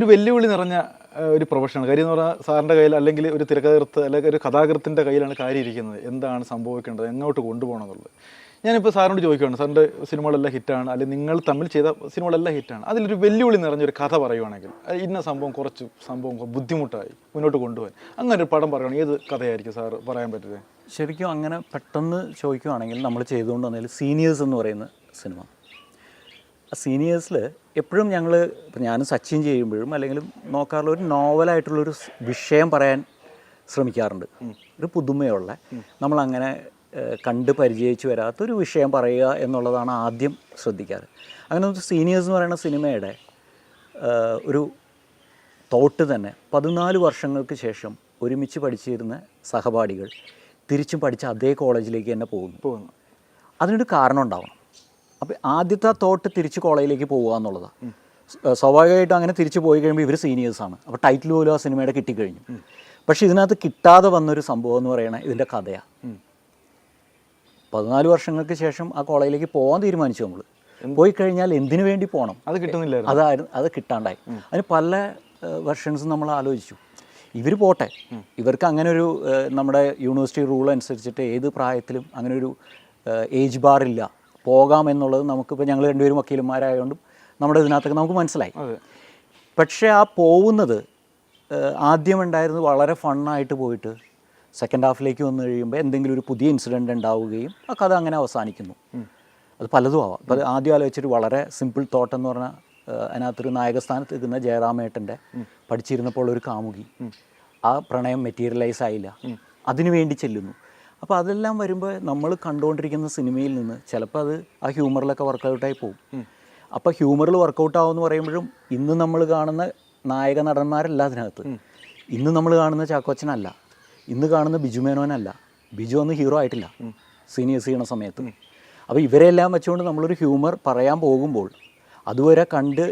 ഒരു വെല്ലുവിളി നിറഞ്ഞ ഒരു പ്രൊഫഷനാണ്. കാര്യം എന്ന് പറഞ്ഞാൽ സാറിന്റെ കയ്യിൽ അല്ലെങ്കിൽ ഒരു തിരക്കഥകൃത്ത് അല്ലെങ്കിൽ ഒരു കഥാകൃത്തിന്റെ കയ്യിലാണ് കാര്യം ഇരിക്കുന്നത് എന്താണ് സംഭവിക്കേണ്ടത്? എങ്ങോട്ട് കൊണ്ടുപോകണം എന്നുള്ളത് ഞാനിപ്പോൾ സാറിനോട് ചോദിക്കുകയാണ്. സാറിന്റെ സിനിമകളെല്ലാം ഹിറ്റാണ്. അല്ലെങ്കിൽ നിങ്ങൾ തമ്മിൽ ചെയ്ത സിനിമകളെല്ലാം ഹിറ്റാണ്. അതിലൊരു വെല്ലുവിളി നിറഞ്ഞൊരു കഥ പറയുവാണെങ്കിൽ ഇന്ന സംഭവം കുറച്ച് സംഭവം ബുദ്ധിമുട്ടായി മുന്നോട്ട് കൊണ്ടുപോകാൻ. അങ്ങനെ ഒരു പടം പറയുകയാണെങ്കിൽ ഏത് കഥയായിരിക്കും സാർ പറയാൻ പറ്റുന്നത്? ശരിക്കും അങ്ങനെ പെട്ടെന്ന് ചോദിക്കുവാണെങ്കിൽ നമ്മൾ ചെയ്തുകൊണ്ട് വന്നതിൽ സീനിയേഴ്സ് എന്ന് പറയുന്ന സിനിമ. സീനിയേഴ്സിൽ എപ്പോഴും ഞങ്ങൾ ഇപ്പം ഞാനും സച്ചിൻ ചെയ്യുമ്പോഴും അല്ലെങ്കിൽ നോക്കാറുള്ള ഒരു നോവലായിട്ടുള്ളൊരു വിഷയം പറയാൻ ശ്രമിക്കാറുണ്ട്. ഒരു പുതുമയുള്ള നമ്മളങ്ങനെ കണ്ട് പരിചയിച്ച് വരാത്തൊരു വിഷയം പറയുക എന്നുള്ളതാണ് ആദ്യം ശ്രദ്ധിക്കാറ്. അങ്ങനെ സീനിയേഴ്സ് എന്ന് പറയുന്ന സിനിമയുടെ ഒരു തോട്ട് തന്നെ പതിനാല് വർഷങ്ങൾക്ക് ശേഷം ഒരുമിച്ച് പഠിച്ചിരുന്ന സഹപാഠികൾ തിരിച്ചും പഠിച്ച അതേ കോളേജിലേക്ക് തന്നെ പോകുന്നു. പോകുന്നു. അതിനൊരു കാരണം ഉണ്ടാവണം. അപ്പോൾ ആദ്യത്തെ തോട്ട് തിരിച്ച് കോളേജിലേക്ക് പോകുക എന്നുള്ളതാണ് സ്വാഭാവികമായിട്ടും അങ്ങനെ തിരിച്ചു പോയി കഴിയുമ്പോൾ ഇവർ സീനിയേഴ്സാണ് അപ്പോൾ ടൈറ്റിൽ പോലും ആ സിനിമയുടെ കിട്ടിക്കഴിഞ്ഞു. പക്ഷേ ഇതിനകത്ത് കിട്ടാതെ വന്നൊരു സംഭവം എന്ന് പറയുന്നത് ഇതിന്റെ കഥയാണ് പതിനാല് വർഷങ്ങൾക്ക് ശേഷം ആ കോളേജിലേക്ക് പോകാൻ തീരുമാനിച്ചു നമ്മൾ പോയി കഴിഞ്ഞാൽ എന്തിനു വേണ്ടി പോകണം അത് കിട്ടുന്നില്ല അതായിരുന്നു അത് കിട്ടാണ്ടായി. അതിന് പല വെർഷൻസും നമ്മൾ ആലോചിച്ചു. ഇവർ പോട്ടെ. ഇവർക്ക് അങ്ങനെ ഒരു നമ്മുടെ യൂണിവേഴ്സിറ്റി റൂൾ അനുസരിച്ചിട്ട് ഏത് പ്രായത്തിലും അങ്ങനെ ഒരു ഏജ് ബാറില്ല പോകാം എന്നുള്ളത് നമുക്കിപ്പോൾ ഞങ്ങൾ രണ്ടുപേരും വക്കീലന്മാരായതുകൊണ്ടും നമ്മുടെ ഇതിനകത്തൊക്കെ നമുക്ക് മനസ്സിലായി. പക്ഷേ ആ പോകുന്നത് ആദ്യമുണ്ടായിരുന്നത് ആദ്യം ഉണ്ടായിരുന്നത് വളരെ ഫണ്ണായിട്ട് പോയിട്ട് സെക്കൻഡ് ഹാഫിലേക്ക് വന്നു കഴിയുമ്പോൾ എന്തെങ്കിലും ഒരു പുതിയ ഇൻസിഡന്റ് ഉണ്ടാവുകയും ആ കഥ അങ്ങനെ അവസാനിക്കുന്നു. അത് പലതും ആവാം. അപ്പോൾ ആദ്യം ആലോചിച്ചിട്ട് വളരെ സിമ്പിൾ തോട്ട് എന്ന് പറഞ്ഞാൽ അതിനകത്തൊരു നായകസ്ഥാനത്ത് നിൽക്കുന്ന ജയറാമേട്ടന്റെ പഠിച്ചിരുന്നപ്പോൾ ഒരു കാമുകി. ആ പ്രണയം മെറ്റീരിയലൈസ് ആയില്ല. അതിനു വേണ്ടി ചെല്ലുന്നു. അപ്പോൾ അതെല്ലാം വരുമ്പോൾ നമ്മൾ കണ്ടുകൊണ്ടിരിക്കുന്ന സിനിമയിൽ നിന്ന് ചിലപ്പോൾ അത് ആ ഹ്യൂമറിലൊക്കെ വർക്കൗട്ടായി പോകും. അപ്പോൾ ഹ്യൂമറിൽ വർക്കൗട്ട് ആവുമെന്ന് പറയുമ്പോഴും ഇന്ന് നമ്മൾ കാണുന്ന നായക നടന്മാരല്ല അതിനകത്ത് ഇന്ന് നമ്മൾ കാണുന്ന ചാക്കോച്ചനല്ല. ഇന്ന് കാണുന്ന ബിജു മേനോനല്ല. ബിജു ഒന്ന് ഹീറോ ആയിട്ടില്ല. സീനിയേഴ്സ് ചെയ്യണ സമയത്ത്. അപ്പോൾ ഇവരെല്ലാം വെച്ചുകൊണ്ട് നമ്മളൊരു ഹ്യൂമർ പറയാൻ പോകുമ്പോൾ അതുവരെ കണ്ട്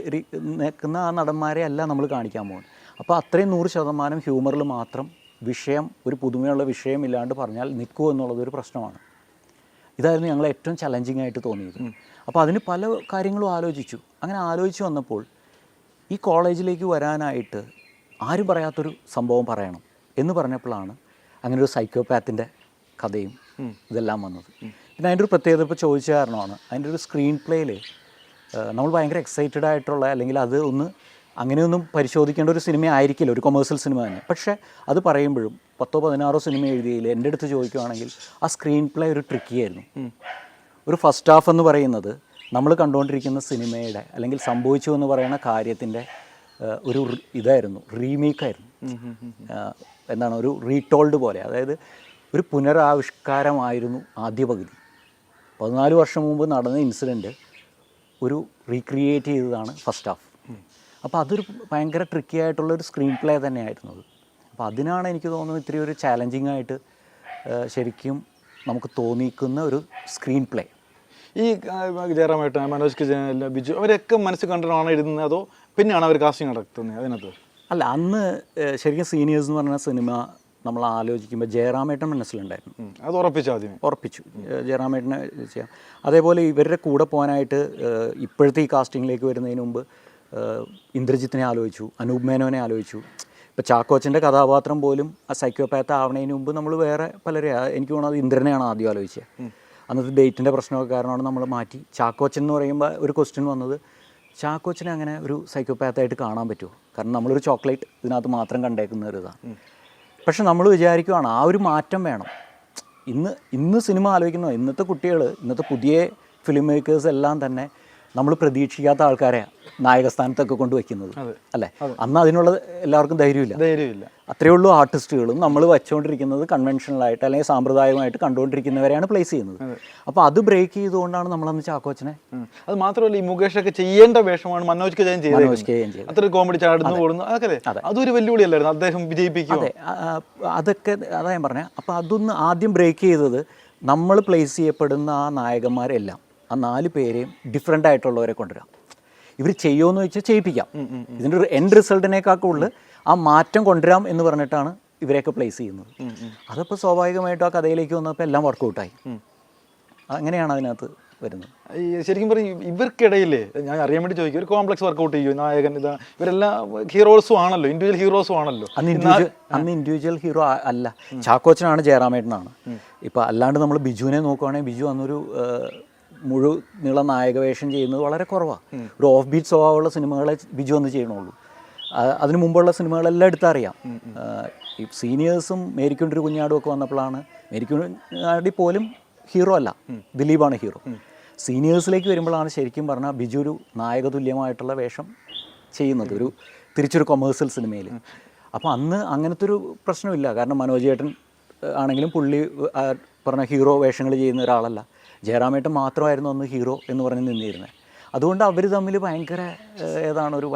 നിൽക്കുന്ന ആ നടന്മാരെ അല്ല നമ്മൾ കാണിക്കാൻ പോകുന്നത്. അപ്പോൾ അത്രയും നൂറ് ശതമാനം ഹ്യൂമറിൽ മാത്രം വിഷയം ഒരു പുതുമയുള്ള വിഷയം ഇല്ലാണ്ട് പറഞ്ഞാൽ നിൽക്കൂ എന്നുള്ളത് ഒരു പ്രശ്നമാണ്. ഇതായിരുന്നു ഞങ്ങൾ ഏറ്റവും ചലഞ്ചിങ് ആയിട്ട് തോന്നിയത്. അപ്പോൾ അതിന് പല കാര്യങ്ങളും ആലോചിച്ചു. അങ്ങനെ ആലോചിച്ച് വന്നപ്പോൾ ഈ കോളേജിലേക്ക് വരാനായിട്ട് ആരും പറയാത്തൊരു സംഭവം പറയണം എന്ന് പറഞ്ഞപ്പോഴാണ് അങ്ങനെ ഒരു സൈക്കോപാത്തിന്റെ കഥയും ഇതെല്ലാം വന്നത്. പിന്നെ അതിന്റെ ഒരു പ്രത്യേകത ഇപ്പോൾ ചോദിച്ച കാരണമാണ് അതിന്റെ ഒരു സ്ക്രീൻ പ്ലേയിൽ നമ്മൾ ഭയങ്കര എക്സൈറ്റഡ് ആയിട്ടുള്ള അല്ലെങ്കിൽ അത് ഒന്ന് അങ്ങനെയൊന്നും പരിശോധിക്കേണ്ട ഒരു സിനിമ ആയിരിക്കില്ല ഒരു കൊമേഴ്സ്യൽ സിനിമ തന്നെ. പക്ഷേ അത് പറയുമ്പോഴും പത്തോ പതിനാറോ സിനിമ എഴുതിയതിൽ എന്റെ അടുത്ത് ചോദിക്കുകയാണെങ്കിൽ ആ സ്ക്രീൻ പ്ലേ ഒരു ട്രിക്കി ആയിരുന്നു. ഒരു ഫസ്റ്റ് ഹാഫ് എന്ന് പറയുന്നത് നമ്മൾ കണ്ടുകൊണ്ടിരിക്കുന്ന സിനിമയുടെ അല്ലെങ്കിൽ സംഭവിച്ചു എന്ന് പറയുന്ന കാര്യത്തിന്റെ ഒരു ഇതായിരുന്നു റീമേക്കായിരുന്നു എന്താണ് ഒരു റീടോൾഡ് പോലെ. അതായത് ഒരു പുനരാവിഷ്കാരമായിരുന്നു ആദ്യ പകുതി. പതിനാല് വർഷം മുമ്പ് നടന്ന ഇൻസിഡന്റ് ഒരു റീക്രിയേറ്റ് ചെയ്തതാണ് ഫസ്റ്റ് ഹാഫ് അപ്പോൾ അതൊരു ഭയങ്കര ട്രിക്കി ആയിട്ടുള്ള ഒരു സ്ക്രീൻ പ്ലേ തന്നെയായിരുന്നു അത്. അപ്പോൾ അതിനാണ് എനിക്ക് തോന്നുന്നത് ഇത്തിരി ഒരു ചാലഞ്ചിങ് ആയിട്ട് ശരിക്കും നമുക്ക് തോന്നിക്കുന്ന ഒരു സ്ക്രീൻ പ്ലേ ഈ ജയറാമേട്ടൻ മനോജ് ബിജു അവരൊക്കെ മനസ്സ് കണ്ടിട്ടാണോ ഇരുന്നത് അതോ പിന്നെയാണ് അവർ കാസ്റ്റിംഗ് നടത്തുന്നത് അതിനകത്ത്? അല്ല അന്ന് ശരിക്കും സീനിയേഴ്സ് എന്ന് പറഞ്ഞ സിനിമ നമ്മൾ ആലോചിക്കുമ്പോൾ ജയറാമേട്ടൻ മനസ്സിലുണ്ടായിരുന്നു. അത് ഉറപ്പിച്ചു ആദ്യം ഉറപ്പിച്ചു. ജയറാമേട്ടനെ ചെയ്യാം. അതേപോലെ ഇവരുടെ കൂടെ പോകാനായിട്ട് ഇപ്പോഴത്തെ ഈ കാസ്റ്റിങ്ങിലേക്ക് വരുന്നതിന് മുമ്പ് ഇന്ദ്രജിത്തിനെ ആലോചിച്ചു അനൂപ് മേനോനെ ആലോചിച്ചു. ഇപ്പോൾ ചാക്കോച്ചന്റെ കഥാപാത്രം പോലും ആ സൈക്കോപാത്ത് ആവണതിന് മുമ്പ് നമ്മൾ വേറെ പലരെ എനിക്ക് തോന്നുന്നത് ഇന്ദ്രനെയാണ് ആദ്യം ആലോചിച്ചത് അന്നത്തെ ഡേറ്റിന്റെ പ്രശ്നമൊക്കെ കാരണമാണ് നമ്മൾ മാറ്റി. ചാക്കോച്ചൻ എന്ന് പറയുമ്പോൾ ഒരു ക്വസ്റ്റ്യൻ വന്നത് ചാക്കോച്ചനെ അങ്ങനെ ഒരു സൈക്കോപാത്തായിട്ട് കാണാൻ പറ്റുമോ? കാരണം നമ്മളൊരു ചോക്ലേറ്റ് ഇതിനകത്ത് മാത്രം കണ്ടേക്കുന്ന ഒരു ഇതാണ് പക്ഷെ നമ്മൾ വിചാരിക്കുവാണ് ആ ഒരു മാറ്റം വേണം. ഇന്ന് ഇന്ന് സിനിമ ആലോചിക്കുന്ന ഇന്നത്തെ കുട്ടികൾ ഇന്നത്തെ പുതിയ ഫിലിം മേക്കേഴ്സ് എല്ലാം തന്നെ നമ്മൾ പ്രതീക്ഷിക്കാത്ത ആൾക്കാരെ നായകസ്ഥാനത്തൊക്കെ കൊണ്ടുവയ്ക്കുന്നത് അല്ലേ? അന്ന് അതിനുള്ള എല്ലാവർക്കും ധൈര്യമില്ല. ധൈര്യമില്ല. അത്രയേ ഉള്ളൂ ആർട്ടിസ്റ്റുകളും നമ്മൾ വെച്ചുകൊണ്ടിരിക്കുന്നത് കൺവെൻഷനലായിട്ട് അല്ലെങ്കിൽ സാമ്പ്രദായികമായിട്ട് കണ്ടുകൊണ്ടിരിക്കുന്നവരെയാണ് പ്ലേസ് ചെയ്യുന്നത്. അപ്പോൾ അത് ബ്രേക്ക് ചെയ്തുകൊണ്ടാണ് നമ്മളന്ന് ചാക്കോച്ചനെ അത് മാത്രമല്ല ഈ മുകേഷൊക്കെ ചെയ്യേണ്ട വേഷമാണ് മനോജ് ജയൻ ചെയ്തത്. അത്ര കോമഡി ചാടുന്നു ഓടുന്നു അതൊക്കെ അതൊരു വെല്ലുവിളിയല്ലായിരുന്നു അദ്ദേഹം വിജയിപ്പിക്കും അതെ. അതൊക്കെ അതാ ഞാൻ പറഞ്ഞത് അപ്പോൾ അതൊന്ന് ആദ്യം ബ്രേക്ക് ചെയ്തത് നമ്മൾ പ്ലേസ് ചെയ്യപ്പെടുന്ന ആ നായകന്മാരെല്ലാം. ആ നാല് പേരെയും ഡിഫറെന്റ് ആയിട്ടുള്ളവരെ കൊണ്ടുവരാം. ഇവർ ചെയ്യുമെന്ന് വെച്ചാൽ ചെയ്യിപ്പിക്കാം. ഇതിന്റെ ഒരു എൻഡ് റിസൾട്ടിനേക്കാൾ കൂടുതൽ ആ മാറ്റം കൊണ്ടുവരാം എന്ന് പറഞ്ഞിട്ടാണ് ഇവരെയൊക്കെ പ്ലേസ് ചെയ്യുന്നത്. അതപ്പോൾ സ്വാഭാവികമായിട്ടും ആ കഥയിലേക്ക് വന്നപ്പോൾ എല്ലാം വർക്കൗട്ടായി അങ്ങനെയാണ് അതിനകത്ത് വരുന്നത്. ഈ ശരിക്കും പറയും ഇവർക്കിടയിലേ ഞാൻ അറിയാൻ വേണ്ടി ചോദിക്കും ഒരു കോംപ്ലക്സ് വർക്കൗട്ട് ചെയ്യും നായകൻ ഇതാ ഇവരെല്ലാം ഹീറോസും ആണല്ലോ ഇൻഡിവിജ്വൽ ഹീറോസും ആണല്ലോ. അന്ന് ഇൻഡിവിജ്വൽ അന്ന് ഇൻഡിവിജ്വൽ ഹീറോ അല്ല. ചാക്കോച്ചനാണ് ജയറാമേട്ടനാണ്. ഇപ്പം അല്ലാണ്ട് നമ്മൾ ബിജുവിനെ നോക്കുവാണെങ്കിൽ ബിജു അന്നൊരു മുഴു നീള നായക വേഷം ചെയ്യുന്നത് വളരെ കുറവാണ് ഒരു ഓഫ് ബീറ്റ് സ്വഭാവമുള്ള സിനിമകളെ ബിജു അന്ന് ചെയ്യണുള്ളൂ. അതിന് മുമ്പുള്ള സിനിമകളെല്ലാം എടുത്തറിയാം. ഈ സീനിയേഴ്സും മേരിക്കുണ്ടൊരു കുഞ്ഞാടും ഒക്കെ വന്നപ്പോഴാണ് മേരിക്കുഞ്ഞാടി പോലും ഹീറോ അല്ല. ദിലീപാണ് ഹീറോ. സീനിയേഴ്സിലേക്ക് വരുമ്പോഴാണ് ശരിക്കും പറഞ്ഞാൽ ബിജു ഒരു നായക തുല്യമായിട്ടുള്ള വേഷം ചെയ്യുന്നത് ഒരു തിരിച്ചൊരു കൊമേഴ്സ്യൽ സിനിമയിൽ അപ്പോൾ അന്ന് അങ്ങനത്തെ ഒരു പ്രശ്നമില്ല. കാരണം മനോജേട്ടൻ ആണെങ്കിലും പുള്ളി പറഞ്ഞ ഹീറോ വേഷങ്ങൾ ചെയ്യുന്ന ഒരാളല്ല. ജയറാമേട്ടൻ മാത്രമായിരുന്നു അന്ന് ഹീറോ എന്ന് പറഞ്ഞ് നിന്നിരുന്നത് അതുകൊണ്ട് അവർ തമ്മിൽ ഭയങ്കര ഏതാണ് ഒരു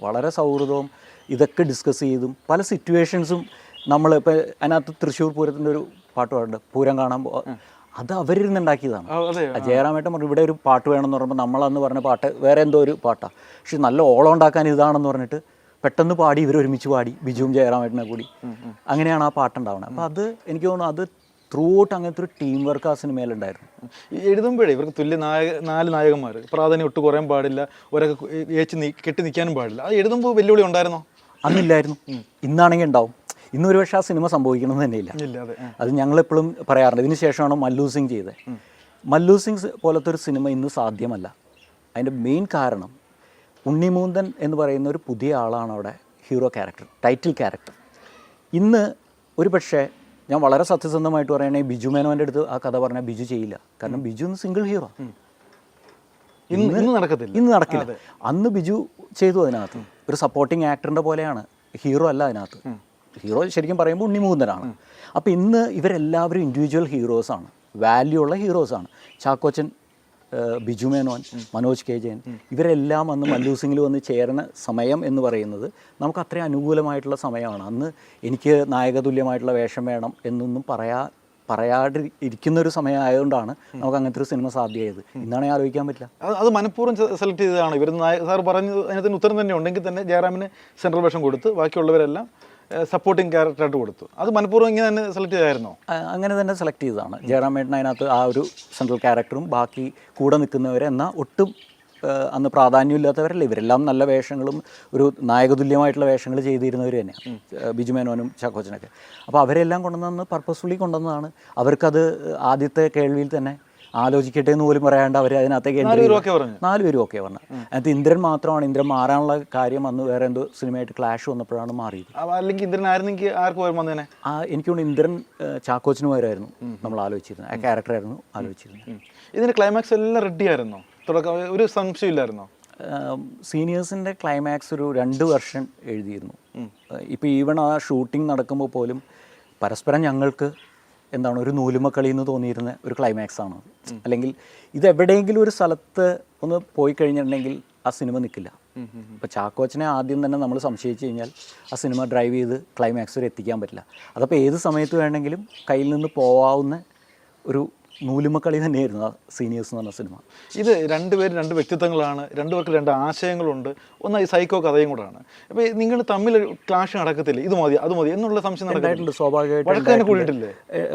വളരെ സൗഹൃദവും ഇതൊക്കെ ഡിസ്കസ് ചെയ്തും പല സിറ്റുവേഷൻസും നമ്മൾ ഇപ്പോൾ അതിനകത്ത് തൃശ്ശൂർ പൂരത്തിന്റെ ഒരു പാട്ട് പാടുണ്ട് പൂരം കാണാൻ പോ അത് അവരിരുന്നുണ്ടാക്കിയതാണ് ജയറാമേട്ടൻ പറഞ്ഞു ഇവിടെ ഒരു പാട്ട് വേണമെന്ന് പറയുമ്പോൾ നമ്മളന്ന് പറഞ്ഞ പാട്ട് വേറെ എന്തോ ഒരു പാട്ടാണ് പക്ഷെ നല്ല ഓളം ഉണ്ടാക്കാൻ ഇതാണെന്ന് പറഞ്ഞിട്ട് പെട്ടെന്ന് പാടി ഇവർ ഒരുമിച്ച് പാടി ബിജുവും ജയറാമേട്ടനെ കൂടി. അങ്ങനെയാണ് ആ പാട്ടുണ്ടാവുന്നത്. അപ്പോൾ അത് എനിക്ക് തോന്നുന്നു അത് ത്രൂ ഔട്ട് അങ്ങനത്തെ ഒരു ടീം വർക്ക് ആ സിനിമയിലുണ്ടായിരുന്നു. എഴുതുമ്പോഴേ ഇവർക്ക് തുല്യ നായക നാല് നായകന്മാർ പ്രാധാന്യം ഒട്ട് കുറയാൻ പാടില്ല. ഒരൊക്കെ ഏച്ച് നീ കെട്ടി നിൽക്കാനും പാടില്ല. അത് എഴുതുമ്പോൾ വെല്ലുവിളി ഉണ്ടായിരുന്നോ? അന്നില്ലായിരുന്നു. ഇന്നാണെങ്കിൽ ഉണ്ടാവും. ഇന്ന് ഒരു പക്ഷേ ആ സിനിമ സംഭവിക്കണമെന്ന് തന്നെയില്ല ഇല്ല. അതെ ആ. അത് ഞങ്ങളെപ്പോഴും പറയാറുണ്ട്. ഇതിന് ശേഷമാണ് മല്ലു സിംഗ് ചെയ്തത്. മല്ലു സിംഗ് പോലത്തെ ഒരു സിനിമ ഇന്ന് സാധ്യമല്ല. അതിന്റെ മെയിൻ കാരണം ഉണ്ണിമൂന്തൻ എന്ന് പറയുന്ന ഒരു പുതിയ ആളാണ് അവിടെ ഹീറോ ക്യാരക്ടർ ടൈറ്റിൽ ക്യാരക്ടർ ഇന്ന് ഒരു പക്ഷേ ഞാൻ വളരെ സത്യസന്ധമായിട്ട് പറയുകയാണെങ്കിൽ ബിജു മേനോന്റെ അടുത്ത് ആ കഥ പറഞ്ഞാൽ ബിജു ചെയ്യില്ല. കാരണം ബിജു സിംഗിൾ ഹീറോ ഇന്ന് ഇന്ന് നടക്കത്തില്ല. ഇന്ന് നടക്കില്ല. അന്ന് ബിജു ചെയ്തു അതിനകത്ത്. ഒരു സപ്പോർട്ടിങ് ആക്ടറിന്റെ പോലെയാണ്. ഹീറോ അല്ല അതിനകത്ത്. ഹീറോ ശരിക്കും പറയുമ്പോൾ ഉണ്ണിമൂന്നരാണ് അപ്പോൾ ഇന്ന് ഇവരെല്ലാവരും ഇൻഡിവിജ്വൽ ഹീറോസാണ് വാല്യൂ ഉള്ള ഹീറോസാണ് ചാക്കോച്ചൻ ബിജു മേനോൻ മനോജ് കെ ജയൻ ഇവരെല്ലാം അന്ന് മല്ലു സിംഗിൽ വന്ന് ചേർന്ന സമയം എന്ന് പറയുന്നത് നമുക്ക് അത്രയും അനുകൂലമായിട്ടുള്ള സമയമാണ്. അന്ന് എനിക്ക് നായകതുല്യമായിട്ടുള്ള വേഷം വേണം എന്നൊന്നും പറയാ പറയാതെ ഇരിക്കുന്ന ഒരു സമയമായതുകൊണ്ടാണ് നമുക്ക് അങ്ങനത്തെ ഒരു സിനിമ സാധ്യമായത്. ഇന്നാണെങ്കിൽ ആലോചിക്കാൻ പറ്റില്ല. അത് മനഃപൂർവം സെലക്ട് ചെയ്തതാണ്. ഇവർ സാർ പറഞ്ഞു അതിനകത്തിന് ഉത്തരം തന്നെ ഉണ്ടെങ്കിൽ തന്നെ ജയറാമിന് സെൻട്രൽ വേഷം കൊടുത്ത് ബാക്കിയുള്ളവരെല്ലാം സപ്പോർട്ടിങ് ക്യാരക്ടറായിട്ട് കൊടുത്തു. അത് മനഃപൂർവം ഇങ്ങനെ തന്നെ സെലക്ട് ചെയ്തായിരുന്നോ? അങ്ങനെ തന്നെ സെലക്ട് ചെയ്തതാണ്. ജയറാമേട്ടൻ അതിനകത്ത് ആ ഒരു സെൻട്രൽ ക്യാരക്ടറും ബാക്കി കൂടെ നിൽക്കുന്നവരെ എന്നാൽ ഒട്ടും അന്ന് പ്രാധാന്യമില്ലാത്തവരല്ല. ഇവരെല്ലാം നല്ല വേഷങ്ങളും ഒരു നായകതുല്യമായിട്ടുള്ള വേഷങ്ങൾ ചെയ്തിരുന്നവർ തന്നെയാണ് ബിജു മേനോനും ചാക്കോച്ചനൊക്കെ. അപ്പോൾ അവരെല്ലാം കൊണ്ടുവന്ന് പർപ്പസ്ഫുള്ളി കൊണ്ടുവന്നതാണ്. അവർക്കത് ആദ്യത്തെ കേൾവിയിൽ തന്നെ ആലോചിക്കട്ടെ എന്ന് പോലും പറയാണ്ട് അവർ അതിനകത്തേക്ക് നാല് പേരും ഓക്കെ പറഞ്ഞു. അതിനകത്ത് ഇന്ദ്രൻ മാത്രമാണ്. ഇന്ദ്രൻ മാറാനുള്ള കാര്യം അന്ന് വേറെ എന്തോ സിനിമയായിട്ട് ക്ലാഷ് വന്നപ്പോഴാണ് മാറിയത്. അല്ലെങ്കിൽ ഇന്ദ്രൻ ആയിരുന്നെങ്കിൽ ആർക്ക് ആ എനിക്ക് തോന്നുന്നു ഇന്ദ്രൻ ചാക്കോച്ചിന് പകരമായിരുന്നു നമ്മൾ ആലോചിച്ചിരുന്നത്. ആ ക്യാരക്ടറായിരുന്നു ആലോചിച്ചിരുന്നത്. ഇതിന്റെ ക്ലൈമാക്സ് എല്ലാം റെഡി ആയിരുന്നോ? തുടക്കം ഒരു സംശയമില്ലായിരുന്നോ സീനിയേഴ്സിന്റെ ക്ലൈമാക്സ് ഒരു രണ്ട് വർഷം എഴുതിയിരുന്നു. ഇപ്പോൾ ഈവൺ ആ ഷൂട്ടിംഗ് നടക്കുമ്പോൾ പോലും പരസ്പരം ഞങ്ങൾക്ക് എന്താണ് ഒരു നൂലുമക്കളി എന്ന് തോന്നിയിരുന്ന ഒരു ക്ലൈമാക്സ് ആണ് അല്ലെങ്കിൽ ഇത് എവിടെയെങ്കിലും ഒരു സ്ഥലത്ത് ഒന്ന് പോയി കഴിഞ്ഞിട്ടുണ്ടെങ്കിൽ ആ സിനിമ നിൽക്കില്ല ഇപ്പോൾ ചാക്കോച്ചനെ ആദ്യം തന്നെ നമ്മൾ സംശയിച്ചു കഴിഞ്ഞാൽ ആ സിനിമ ഡ്രൈവ് ചെയ്ത് ക്ലൈമാക്സ് വരെ എത്തിക്കാൻ പറ്റില്ല. അതപ്പോൾ ഏത് സമയത്ത് വേണമെങ്കിലും കയ്യിൽ നിന്ന് പോവാവുന്ന ഒരു നൂലുമക്കളി തന്നെയായിരുന്നു ആ സീനിയേഴ്സ് എന്ന് പറഞ്ഞ സിനിമ. ഇത് രണ്ടുപേരും രണ്ട് വ്യക്തിത്വങ്ങളാണ് രണ്ടുപേർക്ക് രണ്ട് ആശയങ്ങളുണ്ട് ഒന്ന് ഈ സൈക്കോ കഥയും കൂടാണ്. അപ്പോൾ നിങ്ങൾ തമ്മിൽ ക്ലാഷ് നടക്കത്തില്ല? ഇത് മതി അത് മതി എന്നുള്ള സംശയം നടക്കുന്നുണ്ട് സ്വാഭാവികമായിട്ട് കൂടിയിട്ടില്ലേ?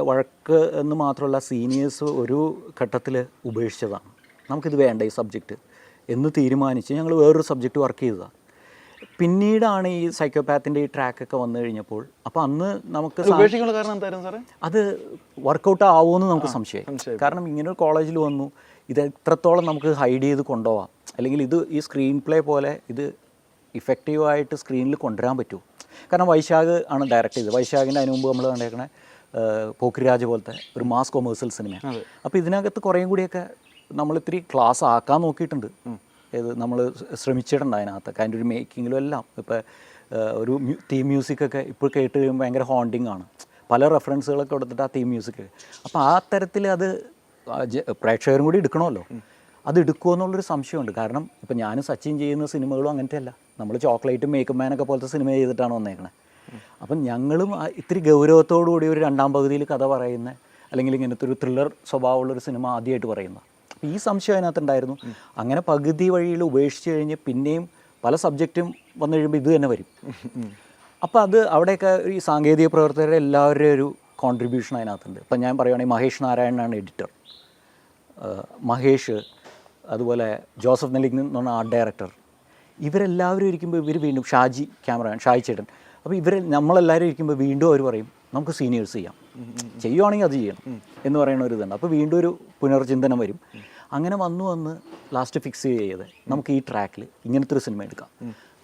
വഴക്ക് എന്ന് മാത്രമല്ല സീനിയേഴ്സ് ഒരു ഘട്ടത്തിൽ ഉപേക്ഷിച്ചതാണ്. നമുക്കിത് വേണ്ട ഈ സബ്ജക്റ്റ് എന്ന് തീരുമാനിച്ച് ഞങ്ങൾ വേറൊരു സബ്ജക്റ്റ് വർക്ക് ചെയ്തതാണ് പിന്നീടാണ് ഈ സൈക്കോപാത്തിന്റെ ഈ ട്രാക്കൊക്കെ വന്നു കഴിഞ്ഞപ്പോൾ അപ്പോൾ അന്ന് നമുക്ക് കാരണം എന്തായിരുന്നു സാറേ? അത് വർക്കൗട്ട് ആവുമെന്ന് നമുക്ക് സംശയം. കാരണം ഇങ്ങനെ ഒരു കോളേജിൽ വന്നു ഇത് എത്രത്തോളം നമുക്ക് ഹൈഡ് ചെയ്ത് കൊണ്ടുപോവാം? അല്ലെങ്കിൽ ഇത് ഈ സ്ക്രീൻ പ്ലേ പോലെ ഇത് ഇഫക്റ്റീവായിട്ട് സ്ക്രീനിൽ കൊണ്ടുവരാൻ പറ്റുമോ കാരണം വൈശാഖ് ആണ് ഡയറക്റ്റ് ചെയ്തത്. വൈശാഖിന്റെ അതിന് മുമ്പ് നമ്മൾ കണ്ടേക്കണ പോക്രിരാജ് പോലത്തെ ഒരു മാസ് കൊമേഴ്സ്യൽ സിനിമ അപ്പോൾ ഇതിനകത്ത് കുറേം കൂടിയൊക്കെ നമ്മൾ ഇത്തിരി ക്ലാസ് ആക്കാൻ നോക്കിയിട്ടുണ്ട്. ഏത് നമ്മൾ ശ്രമിച്ചിട്ടുണ്ട് അതിനകത്ത്. അതിന്റെ ഒരു മേക്കിങ്ങിലും എല്ലാം. ഇപ്പോൾ ഒരു തീം മ്യൂസിക്കൊക്കെ ഇപ്പോൾ കേട്ട് കഴിയുമ്പോൾ ഭയങ്കര ഹോണ്ടിങ് ആണ്. പല റെഫറൻസുകളൊക്കെ കൊടുത്തിട്ട് ആ തീം മ്യൂസിക് അപ്പോൾ ആ തരത്തിൽ അത് പ്രേക്ഷകരും കൂടി എടുക്കണമല്ലോ. അത് എടുക്കുമോ എന്നുള്ളൊരു സംശയമുണ്ട്. കാരണം ഇപ്പം ഞാനും സച്ചിൻ ചെയ്യുന്ന സിനിമകളും അങ്ങനത്തെ അല്ല നമ്മൾ ചോക്ലേറ്റും മേക്കപ്പ് മാനൊക്കെ പോലത്തെ സിനിമ ചെയ്തിട്ടാണ് വന്നേക്കണേ. അപ്പം ഞങ്ങളും ഇത്തിരി ഗൗരവത്തോടു കൂടി ഒരു രണ്ടാം പകുതിയിൽ കഥ പറയുന്ന അല്ലെങ്കിൽ ഇങ്ങനത്തെ ഒരു ത്രില്ലർ സ്വഭാവമുള്ളൊരു സിനിമ ആദ്യമായിട്ട് പറയുന്ന. അപ്പം ഈ സംശയം അതിനകത്തുണ്ടായിരുന്നു. അങ്ങനെ പകുതി വഴിയിൽ ഉപേക്ഷിച്ച് കഴിഞ്ഞ് പിന്നെയും പല സബ്ജക്റ്റും വന്നു കഴിയുമ്പോൾ ഇത് തന്നെ വരും. അപ്പോൾ അത് അവിടെയൊക്കെ ഈ സാങ്കേതിക പ്രവർത്തകരുടെ എല്ലാവരുടെയും ഒരു കോൺട്രിബ്യൂഷൻ അതിനകത്തുണ്ട്. ഇപ്പം ഞാൻ പറയുകയാണെങ്കിൽ മഹേഷ് നാരായണനാണ് എഡിറ്റർ മഹേഷ് അതുപോലെ ജോസഫ് നെലിഗ്നൻ എന്ന് പറഞ്ഞ ആർട്ട് ഡയറക്ടർ ഇവരെല്ലാവരും ഇരിക്കുമ്പോൾ ഇവർ വീണ്ടും ഷാജി ക്യാമറ ഷാജി ചേട്ടൻ. അപ്പോൾ ഇവർ നമ്മളെല്ലാവരും ഇരിക്കുമ്പോൾ വീണ്ടും അവർ പറയും നമുക്ക് സീനിയേഴ്സ് ചെയ്യാം. ചെയ്യുവാണെങ്കിൽ അത് ചെയ്യണം എന്ന് പറയുന്ന ഒരു ഇതുണ്ട്. അപ്പോൾ വീണ്ടും ഒരു പുനർചിന്തനം വരും. അങ്ങനെ വന്നു വന്ന് ലാസ്റ്റ് ഫിക്സ് ചെയ്ത് നമുക്ക് ഈ ട്രാക്കിൽ ഇങ്ങനത്തെ ഒരു സിനിമ എടുക്കാം.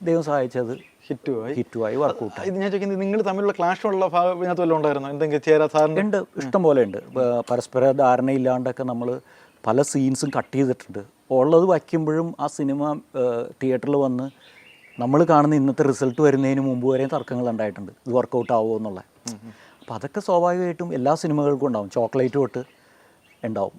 ദൈവം സഹായിച്ചത് ഹിറ്റുമായി ഹിറ്റുമായി വർക്കൗട്ട് ഇത് ഞാൻ ചോദിക്കുന്നത് നിങ്ങൾ തമ്മിലുള്ള ക്ലാഷുള്ള ഉള്ള ഭാഗത്ത് വല്ലതും ഉണ്ടായിരുന്നു? എന്തെങ്കിലും ചേരാ സാറിന് ഉണ്ട്. ഇഷ്ടം പോലെ ഉണ്ട്. പരസ്പര ധാരണയില്ലാണ്ടൊക്കെ നമ്മൾ പല സീൻസും കട്ട് ചെയ്തിട്ടുണ്ട്. ഉള്ളത് വയ്ക്കുമ്പോഴും ആ സിനിമ തിയേറ്ററിൽ വന്ന് നമ്മൾ കാണുന്ന ഇന്നത്തെ റിസൾട്ട് വരുന്നതിന് മുമ്പ് വരെയും തർക്കങ്ങൾ ഉണ്ടായിട്ടുണ്ട്. ഇത് വർക്കൗട്ട് ആവുമോ എന്നുള്ള. അപ്പോൾ അതൊക്കെ സ്വാഭാവികമായിട്ടും എല്ലാ സിനിമകൾക്കും ഉണ്ടാവും. ചോക്ലേറ്റ് തൊട്ട് ഉണ്ടാവും.